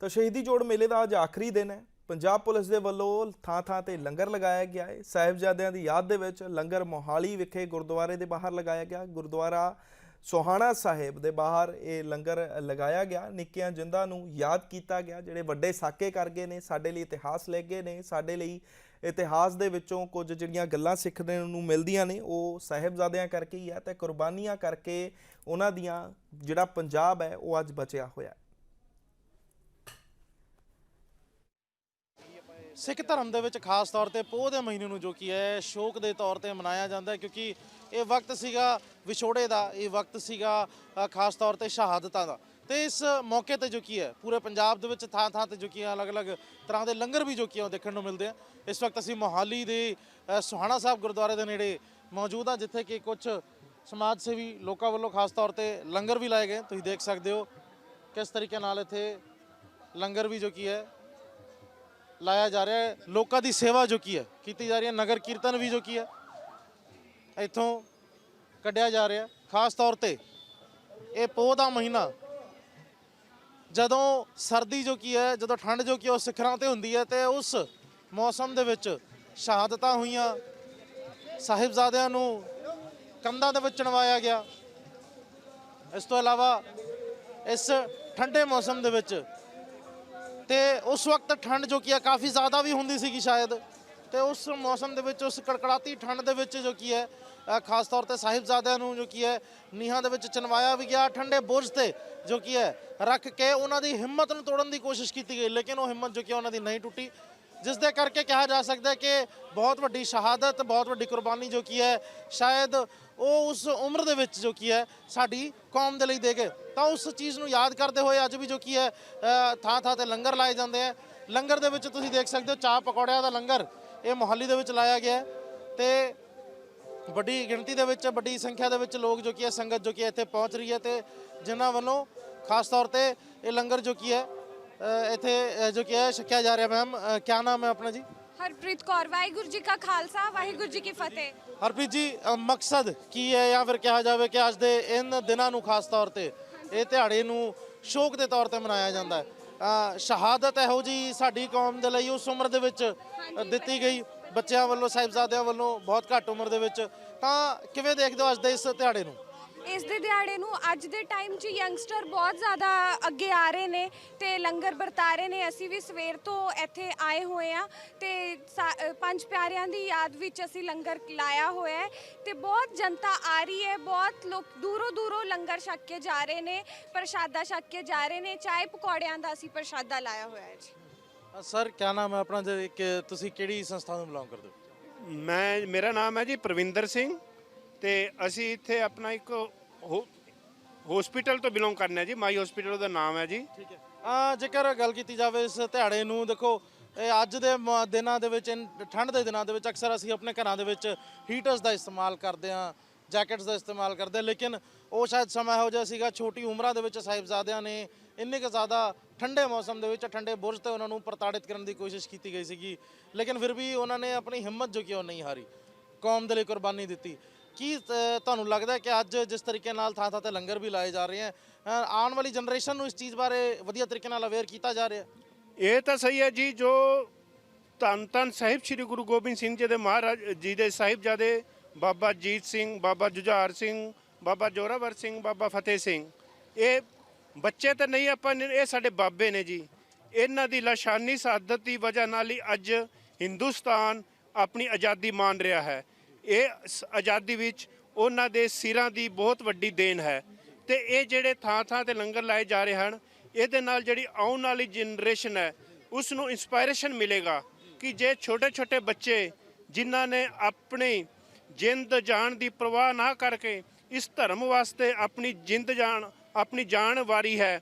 ਤਾਂ ਸ਼ਹੀਦੀ ਜੋੜ ਮੇਲੇ ਦਾ ਅੱਜ ਆਖਰੀ ਦਿਨ ਹੈ। ਪੰਜਾਬ ਪੁਲਿਸ ਦੇ ਵੱਲੋਂ ਥਾਂ-ਥਾਂ ਤੇ ਲੰਗਰ ਲਗਾਇਆ ਗਿਆ ਹੈ। ਸਾਹਿਬਜ਼ਾਦਿਆਂ ਦੀ ਯਾਦ ਦੇ ਵਿੱਚ ਲੰਗਰ ਮੋਹਾਲੀ ਵਿਖੇ ਗੁਰਦੁਆਰੇ ਦੇ ਬਾਹਰ ਲਗਾਇਆ ਗਿਆ। ਗੁਰਦੁਆਰਾ ਸੋਹਾਣਾ ਸਾਹਿਬ ਦੇ ਬਾਹਰ ਇਹ ਲੰਗਰ ਲਗਾਇਆ ਗਿਆ। ਨਿੱਕੀਆਂ ਜਿੰਦਾਂ ਨੂੰ ਯਾਦ ਕੀਤਾ ਗਿਆ, ਜਿਹੜੇ ਵੱਡੇ ਸਾਕੇ ਕਰ ਗਏ ਨੇ, ਸਾਡੇ ਲਈ ਇਤਿਹਾਸ ਲੈ ਗਏ ਨੇ, ਸਾਡੇ ਲਈ ਇਤਿਹਾਸ ਦੇ ਵਿੱਚੋਂ ਕੁਝ ਜਿਹੜੀਆਂ ਗੱਲਾਂ ਸਿੱਖਣ ਨੂੰ ਮਿਲਦੀਆਂ ਨੇ, ਉਹ ਸਾਹਿਬਜ਼ਾਦਿਆਂ ਕਰਕੇ ਹੀ ਹੈ ਤੇ ਕੁਰਬਾਨੀਆਂ ਕਰਕੇ ਉਹਨਾਂ ਦੀਆਂ ਜਿਹੜਾ ਪੰਜਾਬ ਹੈ, ਉਹ ਅੱਜ ਬਚਿਆ ਹੋਇਆ ਹੈ। ਸਿੱਖ ਧਰਮ ਦੇ ਵਿੱਚ ਖਾਸ ਤੌਰ ਤੇ ਪੋਹ ਦੇ ਮਹੀਨੇ ਨੂੰ ਜੋ ਕੀ ਹੈ, ਸ਼ੋਕ ਦੇ ਤੌਰ ਤੇ ਮਨਾਇਆ ਜਾਂਦਾ ਹੈ ਕਿਉਂਕਿ ਇਹ ਵਕਤ ਸੀਗਾ ਵਿਛੋੜੇ ਦਾ, ਇਹ ਵਕਤ ਸੀਗਾ ਖਾਸ ਤੌਰ ਤੇ ਸ਼ਹਾਦਤਾਂ ਦਾ। ਤੇ ਇਸ ਮੌਕੇ ਤੇ ਜੋ ਕੀ ਹੈ, ਪੂਰੇ ਪੰਜਾਬ ਦੇ ਵਿੱਚ ਥਾਂ ਥਾਂ ਤੇ ਜੋ ਕੀ ਹੈ, ਅਲੱਗ-ਅਲੱਗ ਤਰ੍ਹਾਂ ਦੇ ਲੰਗਰ ਵੀ ਜੋ ਕੀ ਹੈ, ਉਹ ਦੇਖਣ ਨੂੰ ਮਿਲਦੇ ਆ। ਇਸ ਵਕਤ ਅਸੀਂ ਮੋਹਾਲੀ ਦੇ ਸੁਹਾਣਾ ਸਾਹਿਬ ਗੁਰਦੁਆਰੇ ਦੇ ਨੇੜੇ ਮੌਜੂਦ ਆ ਜਿੱਥੇ ਕਿ ਕੁਝ ਸਮਾਜ ਸੇਵੀ ਲੋਕਾਂ ਵੱਲੋਂ ਖਾਸ ਤੌਰ ਤੇ ਲੰਗਰ ਵੀ ਲਾਏ ਗਏ। ਤੁਸੀਂ ਦੇਖ ਸਕਦੇ ਹੋ ਕਿਸ ਤਰੀਕੇ ਨਾਲ ਇੱਥੇ ਲੰਗਰ ਵੀ ਜੋ ਕੀ ਹੈ ਲਾਇਆ ਜਾ ਰਿਹਾ ਹੈ। ਲੋਕਾਂ ਦੀ ਸੇਵਾ ਜੋ ਕੀ ਹੈ, ਕੀਤੀ ਜਾ ਰਹੀ ਹੈ। ਨਗਰ ਕੀਰਤਨ ਵੀ ਜੋ ਕੀ ਹੈ, ਇੱਥੋਂ ਕੱਢਿਆ ਜਾ ਰਿਹਾ ਖਾਸ ਤੌਰ ਤੇ ਇਹ ਪੋਹ ਦਾ ਮਹੀਨਾ ਜਦੋਂ ਸਰਦੀ ਜੋ ਕੀ ਹੈ, ਜਦੋਂ ਠੰਡ ਜੋ ਕੀ ਉਹ ਸਿਖਰਾਂ ਤੇ ਹੁੰਦੀ ਹੈ ਤੇ ਉਸ ਮੌਸਮ ਦੇ ਵਿੱਚ ਸ਼ਹਾਦਤਾਂ ਹੋਈਆਂ। ਸਾਹਿਬਜ਼ਾਦਿਆਂ ਨੂੰ ਕੰਧਾਂ ਦੇ ਵਿੱਚ ਚਣਵਾਇਆ ਗਿਆ। ਇਸ ਤੋਂ ਇਲਾਵਾ ਇਸ ਠੰਡੇ ਮੌਸਮ ਦੇ ਵਿੱਚ ਤੇ ਉਸ ਵਕਤ ਠੰਡ ਜੋ ਕੀ ਹੈ, ਕਾਫੀ ਜ਼ਿਆਦਾ ਵੀ ਹੁੰਦੀ ਸੀਗੀ ਸ਼ਾਇਦ। ਤੇ ਉਸ ਮੌਸਮ ਦੇ ਵਿੱਚ, ਉਸ ਕੜਕੜਾਤੀ ਠੰਡ ਦੇ ਵਿੱਚ ਜੋ ਕੀ ਹੈ ਖਾਸ ਤੌਰ ਤੇ ਸਾਹਿਬਜ਼ਾਦਿਆਂ ਨੂੰ ਜੋ ਕੀ ਹੈ, ਨੀਹਾਂ ਦੇ ਵਿੱਚ ਚਨਵਾਇਆ ਵੀ ਗਿਆ। ਠੰਡੇ ਬੁਰਜ ਤੇ ਜੋ ਕੀ ਹੈ, ਰੱਖ ਕੇ ਉਹਨਾਂ ਦੀ ਹਿੰਮਤ ਨੂੰ ਤੋੜਨ ਦੀ ਕੋਸ਼ਿਸ਼ ਕੀਤੀ ਗਈ, ਲੇਕਿਨ ਉਹ ਹਿੰਮਤ ਜੋ ਕੀ ਉਹਨਾਂ ਦੀ ਨਹੀਂ ਟੁੱਟੀ। ਜਿਸ ਦੇ ਕਰਕੇ ਕਿਹਾ ਜਾ ਸਕਦਾ ਹੈ ਕਿ ਬਹੁਤ ਵੱਡੀ ਸ਼ਹਾਦਤ, ਬਹੁਤ ਵੱਡੀ ਕੁਰਬਾਨੀ ਜੋ ਕੀ ਹੈ, ਸ਼ਾਇਦ ਉਹ ਉਸ ਉਮਰ ਦੇ ਵਿੱਚ ਜੋ ਕੀ ਹੈ, ਸਾਡੀ ਕੌਮ ਦੇ ਲਈ ਦੇ ਗਏ। ਤਾਂ ਉਸ ਚੀਜ਼ ਨੂੰ ਯਾਦ ਕਰਦੇ ਹੋਏ ਅੱਜ ਵੀ ਜੋ ਕੀ ਹੈ ਥਾਂ ਥਾਂ ਤੇ ਲੰਗਰ ਲਾਏ ਜਾਂਦੇ ਆ ਲੰਗਰ ਦੇ ਵਿੱਚ ਤੁਸੀਂ ਦੇਖ ਸਕਦੇ ਹੋ, ਚਾਹ ਪਕੌੜਿਆਂ ਦਾ ਲੰਗਰ ਇਹ ਮੁਹੱਲੀ ਦੇ ਵਿੱਚ ਲਾਇਆ ਗਿਆ ਹੈ ਤੇ ਵੱਡੀ ਗਿਣਤੀ ਦੇ ਵਿੱਚ, ਵੱਡੀ ਸੰਖਿਆ ਦੇ ਵਿੱਚ ਲੋਕ ਜੋ ਕੀ ਹੈ, ਸੰਗਤ ਜੋ ਕੀ ਹੈ ਇੱਥੇ ਪਹੁੰਚ ਰਹੀ ਹੈ ਤੇ ਜਿਨ੍ਹਾਂ ਵੱਲੋਂ ਖਾਸ ਤੌਰ ਤੇ ਇਹ ਲੰਗਰ ਜੋ ਕੀ ਹੈ ਇੱਥੇ ਜੋ ਕੀ ਹੈ ਛਕਿਆ ਜਾ ਰਿਹਾ ਮੈਮ ਕਿਆ ਨਾਮ ਹੈ ਆਪਣਾ ਜੀ? ਹਰਪ੍ਰੀਤ ਕੌਰ ਵਾਹਿਗੁਰੂ ਜੀ ਕਾ ਖਾਲਸਾ ਵਾਹਿਗੁਰੂ ਜੀ ਕੀ ਫਤਿਹ। ਹਰਪ੍ਰੀਤ ਜੀ ਮਕਸਦ ਕੀ ਹੈ ਜਾਂ ਫਿਰ ਕਿਹਾ ਜਾਵੇ ਕਿ ਅੱਜ ਦੇ ਇਨ ਦਿਨਾਂ ਨੂੰ ਖਾਸ ਤੌਰ ਤੇ ਇਹ ਦਿਹਾੜੇ ਨੂੰ ਸ਼ੋਕ ਦੇ ਤੌਰ ਤੇ ਮਨਾਇਆ ਜਾਂਦਾ ਹੈ। ਸ਼ਹਾਦਤ ਇਹੋ ਜੀ ਸਾਡੀ ਕੌਮ ਦੇ ਲਈ ਉਸ ਉਮਰ ਦੇ ਵਿੱਚ ਦਿੱਤੀ ਗਈ ਬੱਚਿਆਂ ਵੱਲੋਂ ਸਾਹਿਬਜ਼ਾਦਿਆਂ ਵੱਲੋਂ ਬਹੁਤ ਘੱਟ ਉਮਰ ਦੇ ਵਿੱਚ। ਤਾਂ ਕਿਵੇਂ ਦੇਖਦੇ ਹੋ ਅੱਜ ਦੇ ਇਸ ਦਿਹਾੜੇ ਨੂੰ? ਇਸ ਦੇ ਦਿਹਾੜੇ ਨੂੰ ਅੱਜ ਦੇ ਟਾਈਮ 'ਚ ਯੰਗਸਟਰ ਬਹੁਤ ਜ਼ਿਆਦਾ ਅੱਗੇ ਆ ਰਹੇ ਨੇ ਤੇ ਲੰਗਰ ਵਰਤਾ ਰਹੇ ਨੇ। ਅਸੀਂ ਵੀ ਸਵੇਰ ਤੋਂ ਇੱਥੇ ਆਏ ਹੋਏ ਆ ਤੇ ਸਾ- ਪੰਜ ਪਿਆਰਿਆਂ ਦੀ ਯਾਦ ਵਿੱਚ ਅਸੀਂ ਲੰਗਰ ਲਾਇਆ ਹੋਇਆ ਹੈ ਤੇ ਬਹੁਤ ਜਨਤਾ ਆ ਰਹੀ ਹੈ ਬਹੁਤ ਲੋਕ ਦੂਰੋਂ ਦੂਰੋਂ ਲੰਗਰ ਛਕ ਕੇ ਜਾ ਰਹੇ ਨੇ ਪ੍ਰਸ਼ਾਦਾ ਛਕ ਕੇ ਜਾ ਰਹੇ ਨੇ ਚਾਏ ਪਕੌੜਿਆਂ ਦਾ ਅਸੀਂ ਪ੍ਰਸ਼ਾਦਾ ਲਾਇਆ ਹੋਇਆ ਹੈ ਜੀ। ਸਰ ਕਿਆ ਨਾਮ ਹੈ ਆਪਣਾ? ਜੇ ਤੁਸੀਂ ਕਿਹੜੀ ਸੰਸਥਾ ਨੂੰ ਬਿਲੋਂਗ ਕਰਦੇ ਹੋ? ਮੈਂ ਮੇਰਾ ਨਾਮ ਹੈ ਜੀ ਪ੍ਰਵਿੰਦਰ ਸਿੰਘ। ਤੇ ਅਸੀਂ ਇੱਥੇ ਆਪਣਾ ਇੱਕ ਹਸਪੀਟਲ ਤੋਂ ਬਿਲੋਂਗ ਕਰਨਾ ਜੀ, ਮਾਈ ਹਸਪੀਟਲ ਦਾ ਨਾਮ ਹੈ ਜੀ। ਠੀਕ ਹੈ। ਆ ਜੇਕਰ ਗੱਲ ਕੀਤੀ ਜਾਵੇ ਇਸ ਦਿਹਾੜੇ ਨੂੰ, ਦੇਖੋ, ਇਹ ਅੱਜ ਦੇ ਮ- ਦਿਨਾਂ ਦੇ ਵਿੱਚ, ਇਨ, ਠੰਡ ਦੇ ਦਿਨਾਂ ਦੇ ਵਿੱਚ ਅਕਸਰ ਅਸੀਂ ਆਪਣੇ ਘਰਾਂ ਦੇ ਵਿੱਚ ਹੀਟਰਸ ਦਾ ਇਸਤੇਮਾਲ ਕਰਦੇ ਹਾਂ ਜੈਕਟਸ ਦਾ ਇਸਤੇਮਾਲ ਕਰਦੇ ਹਾਂ, ਲੇਕਿਨ ਉਹ ਸ਼ਾਇਦ ਸਮਾਂ ਇਹੋ ਜਿਹਾ ਸੀਗਾ, ਛੋਟੀ ਉਮਰਾਂ ਦੇ ਵਿੱਚ ਸਾਹਿਬਜ਼ਾਦਿਆਂ ਨੇ ਇੰਨੇ ਕੁ ਜ਼ਿਆਦਾ ਠੰਡੇ ਮੌਸਮ ਦੇ ਵਿੱਚ, ਠੰਡੇ ਬੁਰਜ ਤੇ ਉਹਨਾਂ ਨੂੰ ਪ੍ਰਤਾੜਿਤ ਕਰਨ ਦੀ ਕੋਸ਼ਿਸ਼ ਕੀਤੀ ਗਈ ਸੀਗੀ, ਲੇਕਿਨ ਫਿਰ ਵੀ ਉਹਨਾਂ ਨੇ ਆਪਣੀ ਹਿੰਮਤ ਜੋ ਕਿ ਉਹ ਨਹੀਂ ਹਾਰੀ, ਕੌਮ ਦੇ ਲਈ ਕੁਰਬਾਨੀ ਦਿੱਤੀ। ਕੀ ਤੁਹਾਨੂੰ ਲੱਗਦਾ ਕਿ ਅੱਜ ਜਿਸ ਤਰੀਕੇ ਨਾਲ ਥਾਂ ਥਾਂ ਤੇ ਲੰਗਰ ਵੀ ਲਾਏ ਜਾ ਰਹੇ ਹੈ ਆਉਣ ਵਾਲੀ ਜਨਰੇਸ਼ਨ ਨੂੰ ਇਸ ਚੀਜ਼ ਬਾਰੇ ਵਧੀਆ ਤਰੀਕੇ ਨਾਲ ਅਵੇਅਰ ਕੀਤਾ ਜਾ ਰਿਹਾ ਇਹ ਤਾਂ ਸਹੀ ਹੈ ਜੀ, ਜੋ ਧੰਨ ਧੰਨ ਸਾਹਿਬ ਸ੍ਰੀ ਗੁਰੂ ਗੋਬਿੰਦ ਸਿੰਘ ਜੀ ਦੇ ਮਹਾਰਾਜ, ਜੀ ਦੇ ਸਾਹਿਬਜ਼ਾਦੇ ਬਾਬਾ ਜੀਤ ਸਿੰਘ, ਬਾਬਾ ਜੁਝਾਰ ਸਿੰਘ, ਬਾਬਾ ਜੋਰਾਵਰ ਸਿੰਘ, ਬਾਬਾ ਫਤਿਹ ਸਿੰਘ, ਇਹ ਬੱਚੇ ਤਾਂ ਨਹੀਂ, ਆਪਾਂ ਇਹ ਸਾਡੇ ਬਾਬੇ ਨੇ ਜੀ। ਇਹਨਾਂ ਦੀ ਲਾਸ਼ਾਨੀ ਸਾਦਤ ਦੀ ਵਜ੍ਹਾ ਨਾਲ ਹੀ ਅੱਜ ਹਿੰਦੁਸਤਾਨ ਆਪਣੀ ਆਜ਼ਾਦੀ ਮਾਣ ਰਿਹਾ ਹੈ। ਇਹ ਸ- ਆਜ਼ਾਦੀ ਵਿੱਚ ਉਹਨਾਂ ਦੇ ਸਿਰਾਂ ਦੀ ਬਹੁਤ ਵੱਡੀ ਦੇਣ ਹੈ ਤੇ ਇਹ ਜਿਹੜੇ ਥਾਂ ਥਾਂ ਤੇ ਲੰਗਰ ਲਾਏ ਜਾ ਰਹੇ ਹਨ, ਇਹਦੇ ਨਾਲ ਜਿਹੜੀ ਆਉਣ ਵਾਲੀ ਜਨਰੇਸ਼ਨ ਹੈ ਉਸ ਨੂੰ ਇਨਸਪਾਇਰੇਸ਼ਨ ਮਿਲੇਗਾ ਕਿ ਜੇ ਛੋਟੇ ਛੋਟੇ ਬੱਚੇ ਜਿਨ੍ਹਾਂ ਨੇ ਆਪਣੀ ਜਿੰਦ ਜਾਨ ਦੀ ਪਰਵਾਹ ਨਾ ਕਰਕੇ ਇਸ ਧਰਮ ਵਾਸਤੇ ਆਪਣੀ ਜਿੰਦ ਜਾਨ, ਆਪਣੀ ਜਾਨ ਵਾਰੀ ਹੈ,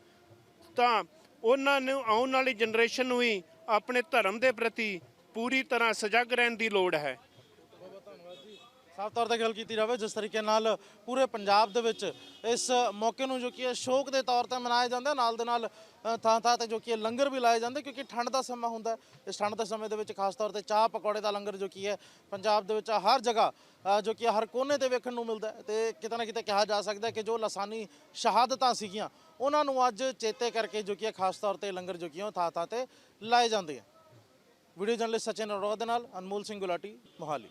ਤਾਂ ਉਹਨਾਂ ਨੂੰ ਆਉਣ ਵਾਲੀ ਜਨਰੇਸ਼ਨ ਨੂੰ ਹੀ ਆਪਣੇ ਧਰਮ ਦੇ ਪ੍ਰਤੀ ਪੂਰੀ ਤਰ੍ਹਾਂ ਸਜਗ ਰਹਿਣ ਦੀ ਲੋੜ ਹੈ। ਸਾਫ਼ ਤੌਰ ਤੇ ਗੱਲ ਕੀਤੀ ਜਾਵੇ, ਜਿਸ ਤਰੀਕੇ ਨਾਲ ਪੂਰੇ ਪੰਜਾਬ ਦੇ ਵਿੱਚ ਇਸ ਮੌਕੇ ਨੂੰ ਜੋ ਕਿ ਹੈ ਸ਼ੋਕ ਦੇ ਤੌਰ ਤੇ ਮਨਾਇਆ ਜਾਂਦਾ, ਨਾਲ ਦੇ ਨਾਲ ਥਾਂ ਥਾਂ ਤੇ ਜੋ ਕਿ ਹੈ ਲੰਗਰ ਵੀ ਲਾਏ ਜਾਂਦੇ, ਕਿਉਂਕਿ ਠੰਡ ਦਾ ਸਮਾਂ ਹੁੰਦਾ ਇਸ ਠੰਡ ਦੇ ਸਮੇਂ ਦੇ ਵਿੱਚ ਖਾਸ ਤੌਰ ਤੇ ਚਾਹ ਪਕੌੜੇ ਦਾ ਲੰਗਰ ਜੋ ਕੀ ਹੈ, ਪੰਜਾਬ ਦੇ ਵਿੱਚ ਹਰ ਜਗ੍ਹਾ ਜੋ ਕਿ ਹਰ ਕੋਨੇ ਤੇ ਵੇਖਣ ਨੂੰ ਮਿਲਦਾ ਹੈ। ਤੇ ਕਿਤੇ ਨਾ ਕਿਤੇ ਕਿਹਾ ਜਾ ਸਕਦਾ ਕਿ ਜੋ ਲਸਾਨੀ ਸ਼ਹਾਦਤਾਂ ਸੀਗੀਆਂ, ਉਹਨਾਂ ਨੂੰ ਅੱਜ ਚੇਤੇ ਕਰਕੇ ਜੋ ਕਿ ਖਾਸ ਤੌਰ ਤੇ ਲੰਗਰ ਜੋ ਕਿ ਉਹ ਥਾਂ ਥਾਂ ਤੇ ਲਾਏ ਜਾਂਦੇ ਆ। ਵੀਡੀਓ ਜਰਨਲਿਸਟ ਸਚਿਨ ਅਰੋੜਾ ਦੇ ਨਾਲ ਅਨਮੋਲ ਸਿੰਘ ਗੁਲਾਟੀ, ਮੋਹਾਲੀ।